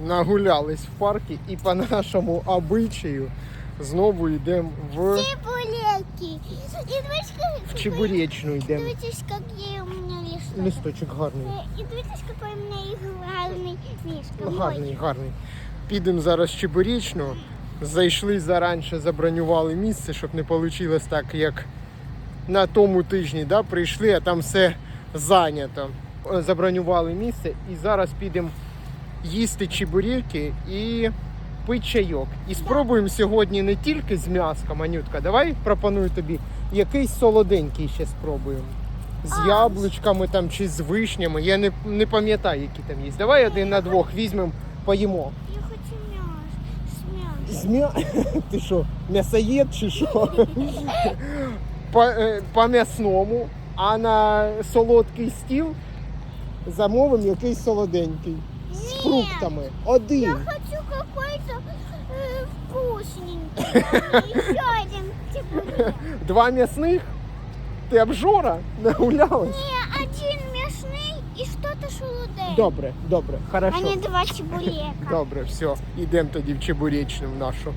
Нагулялись в парку і по нашому обичаю знову йдемо в, Чебуреки. В Чебуречну йдемо. Дивитесь, какие у меня листочки. Листочок гарний. Э, И дивитесь, какой у меня игральный мишка. Гарний, гарний. Підемо зараз в Чебуречну. Зайшли заранше, забронювали місце, щоб не вийшло так, як на тому тижні. Да? Прийшли, а там все зайнято. Забронювали місце і зараз підемо їсти чебуреки і пити чайок. І спробуємо сьогодні не тільки з м'яском, Анютка. Давай пропоную тобі якийсь солоденький ще спробуємо. З А, яблучками там чи з вишнями. Я не, не пам'ятаю, які там є. Давай один на двох візьмемо, поїмо. Я хочу мясо. С мясом. З м'я... Ти що, м'ясоєд чи що? По, е, по м'ясному, а на солодкий стіл замовимо якийсь солоденький. Фруктами. Один. Я хочу какой-то э, вкусненький. Еще один чебурек. Два мясных? Ты обжора? Нагулялась? Не, один мясный и что-то шелудей. Добре, добре, А не два чебурека. Добре, все, ідемо тоді в чебуречну в нашу.